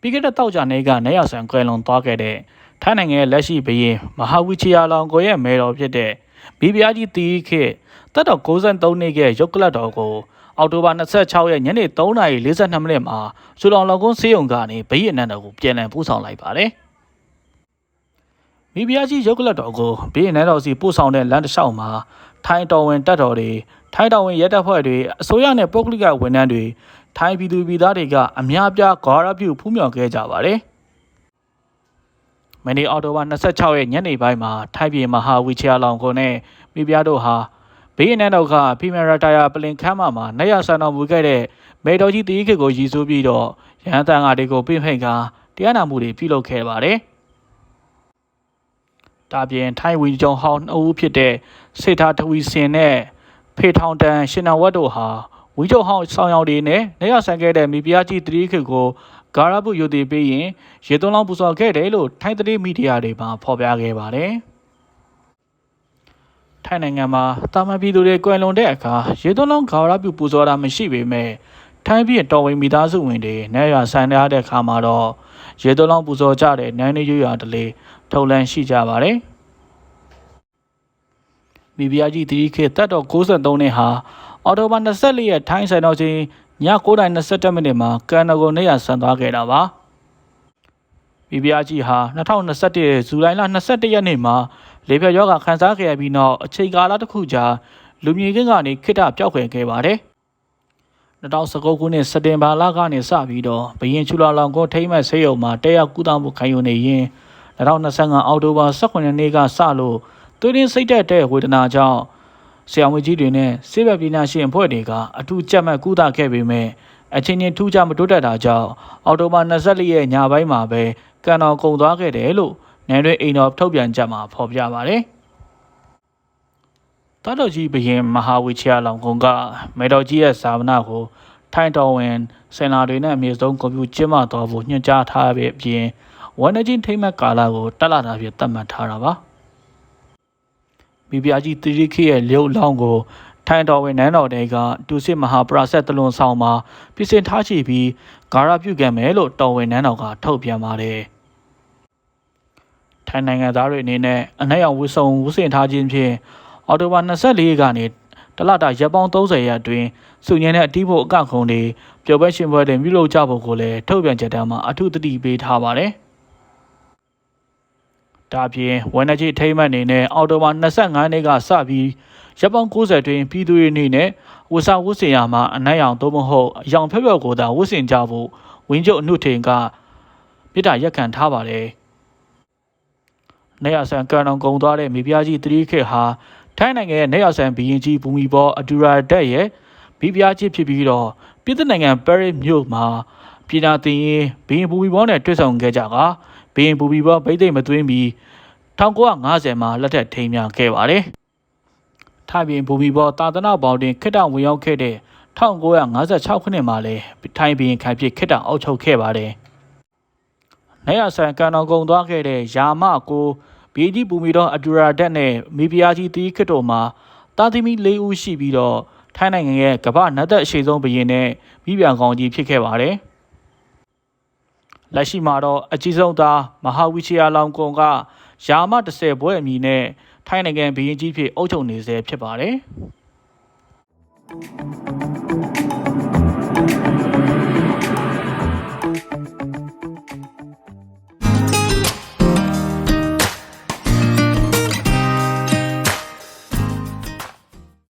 ပြီးခဲ့တဲ့တောက်ကြနေကနေရဆန်ကွယ်လွန်သွားခဲ့တဲ့ထိုင်းနိုင်ငံရဲ့လက်ရှိဘရင်မဟာဝီချီယာလောင်ကိုရဲ့မဲတော်ဖြစ်တဲ့ဘီဘီယာကြီးတီးခေတ်တက်တော်63နှစ်ရဲ့ရုပ်ကလတ်တော်ကိုအောက်တိုဘာ26ရက်ညနေ3:42မိနစ်မှာစူလောင်လောင်ကွန်းစေးုံကနေဘရင်အနန္ဒကိုပြန်လည်ပို့ဆောင်လိုက်ပါတယ် မိဖုရားကြီးရုပ်ကလတ်တော်ကိုဘရင်နန်းတော်စီပို့ဆောင်တဲ့လမ်းတစ်လျှောက်မှာထိုင်းတော်ဝင်တပ်တော်တွေထိုင်းတော်ဝင်ရဲတပ်ဖွဲ့တွေအစိုးရနဲ့ပုဂ္ဂလိကဝန်ထမ်းတွေထိုင်းပြည်သူပြည်သားတွေကအများပြားဂါရပြုဖူးမြော်ခဲ့ကြပါတယ်။မနေ့အောက်တိုဘာ26ရက်ညနေပိုင်းမှာထိုင်းပြည်မဟာဝီချီယာလောင်ကွန်နဲ့မိဖုရားတို့ဟာဘေးအနက်တော့ကဖီမရာတာယာပလင်ခမ်းမမှာနေရဆန်တော်မူခဲ့တဲ့မေတော်ကြီးတီးခေတ်ကိုရည်စူးပြီးတော့ရဟန်းတန်ဃာတွေကိုပြင့်ဖိတ်ကတရားနာမှုတွေပြုလုပ်ခဲ့ပါတယ်။ ဒါပြင်ထိုင်းဝီဂျုံဟောင်းနှစ်ဦးဖြစ်တဲ့စေထာထဝီစင်နဲ့ဖေထောင်တန်ရှင်နာဝတ်တို့ဟာဝီဂျုံဟောင်းဆောင်ရောက်တွေနဲ့နေရဆန်ခဲ့တဲ့မိဖုရားကြီးတီးခေတ်ကိုဂါရပုယုတိပေးရင်ရေသွန်းလောင်းပူဇော်ခဲ့တယ်လို့ထိုင်းသတင်းမီဒီယာတွေမှာဖော်ပြခဲ့ပါတယ်။ထိုင်းနိုင်ငံမှာတာမန်ပြည်သူတွေကွယ်လွန်တဲ့အခါရေသွန်းလောင်းဂါရပြုပူဇော်တာမရှိပေမဲ့ထိုင်းပြည်တော်ဝင်မိသားစုဝင်တွေနေရဆန်ရတဲ့အခါမှာတော့ရေသွန်းလောင်းပူဇော်ကြတဲ့နန်းနေရွရတလေ ထုံလန်းရှိကြပါတယ်။မိဖုရားကြီးတီးခေတ်တက်တော်63နှစ်ဟာအော်တိုဘာ24ရက်ထိုင်းဆိုင်တော်ချင်းည9:27မိနစ်မှာကန်နဂိုနေရဆန်သွားခဲ့တာပါ။မိဖုရားကြီးဟာ2021ဇူလိုင်လ21ရက်နေ့မှာလေပြတ်ယောဂခံစားခဲ့ရပြီးနောက်အချိန်ကာလတစ်ခုကြာလူမြင်ကင်းကနေခိတ္တပျောက်ကွယ်ခဲ့ပါတယ်။2019ခုနှစ်စက်တင်ဘာလကနေစပြီးတော့ဘရင်ချူလာလောင်ကိုထိမ့်မဲ့ဆေးရုံမှာတက်ရောက်ကုသမှုခံယူနေရင် 2025အောက်တိုဘာ18ရက်နေ့ကစလို့သွေးရင်းစိတ်တက်တဲ့ဝေဒနာကြောင့်ဆရာဝန်ကြီးတွေနဲ့ဆေးဘက်ပညာရှင်အဖွဲ့တွေကအထူးကြက်မှတ်ကုသခဲ့ပေမဲ့အချင်းချင်းထူးခြားမတိုးတက်တာကြောင့်အော်တိုဘာ24ရက်ညပိုင်းမှာပဲကန်တော်ကုံသွားခဲ့တယ်လို့နယ်တွင်အိမ်တော်ထုတ်ပြန်ချက်မှာဖော်ပြပါတယ်။တာတော်ကြီးဘရင်မဟာဝီချီယာလောင်ကုံကမေတော်ကြီးရဲ့ဇာဝနာကို ထိုင်းတော်ဝင်စင်လာတွေနဲ့အမြင့်ဆုံးကွန်ပျူကျင်းပတော်ဖို့ညွှန်ကြားထားတဲ့အပြင် ဝန်ထချင်းထိမ့်မဲ့ကာလကိုတက်လာတာဖြစ်သတ်မှတ်ထားတာပါ။မိဖုရားကြီးတိရိခေရဲ့လျုပ်လောင်းကို ထိုင်တော်ဝင်နန်းတော်တဲကတူစစ်မဟာပရာဆက်တလွန်ဆောင်မှာပြင်ဆင်ထားရှိပြီးဂါရပြုကံမယ်လို့တော်ဝင်နန်းတော်ကထုတ်ပြန်ပါတယ်ထိုင်းနိုင်ငံသားတွေအနေနဲ့အနက်ရောင်ဝှစုံဝှစင်ထားခြင်းဖြင့်အော်တိုဘာ24ရက်ကနေတလတာရက်ပေါင်း30ရက်အတွင်းစုညင်းတဲ့အတီးဖို့အကခုံတွေပျော်ပွဲရှင်ပွဲတွေပြုလုပ်ကြဖို့ကိုလည်းထုတ်ပြန်ချက်တမ်းမှာအထူးသတိပေးထားပါတယ်။ ဒါပြင်ဝန်ထကြီးထိမ့်မှတ်အနေနဲ့အော်တိုဘာ25နှစ်ကစပြီးရပ်ပေါင်း90တွင်ပြည်သူတွေအနေနဲ့ဝဆဝဆင်ရမှာအနက်ရောင်သို့မဟုတ်အယောင်ဖျက်ဖျက်ကိုသာဝဆင်ကြဖို့ဝင်းကျုပ်အနှုတ်ထင်ကမြေတားရက်ခံထားပါတယ်။နေရဆန်ကန်အောင်ကုံသွားတဲ့မိဖုရားကြီးသတိခေတ်ဟာထိုင်းနိုင်ငံရဲ့နေရဆန်ဘီရင်ကြီးဘူမီဘောအဒူရာတက်ရဲ့မိဖုရားကြီးဖြစ်ပြီးတော့ပြည်သူနိုင်ငံပဲရစ်မြို့မှာပြည်နာတင်ရင်ဘီရင်ဘူမီဘောနဲ့တွေ့ဆုံခဲ့ကြတာ ဘီရင်ဘူမီဘောဗိသိက်မသွင်းပြီး1950မှာလက်ထက်ထိမ်းမြခဲ့ပါတယ်။ထိုင်းပြည်ဘူမီဘောတာသနာပေါင်းတင်ခိတ္တဝင်ရောက်ခဲ့တဲ့1956ခုနှစ်မှာလည်းထိုင်းပြည်ခံဖြစ်ခိတ္တအုပ်ချုပ်ခဲ့ပါတယ်။နေရဆန်ကန်တော်ကုံသွားခဲ့တဲ့ယာမကိုဘီဂျီဘူမီတော်အဒူရာဒက်နဲ့မီဖီယာကြီးတီးခစ်တော်မှာတာသီမီ၄ဦးရှိပြီးတော့ထိုင်းနိုင်ငံရဲ့ကမ္ဘာနတ်သက်အရှိဆုံးဘုရင်နဲ့မိပြန်ကောင်ကြီးဖြစ်ခဲ့ပါတယ်။ လက်ရှိမှာတော့အကြီးဆုံးသားမဟာဝီချီယာလောင်ကွန်ကယာမ30ဘွဲ့အမည်နဲ့ထိုင်းနိုင်ငံဘီရင်ကြီးဖြစ်အုပ်ချုပ်နေဆဲဖြစ်ပါတယ်။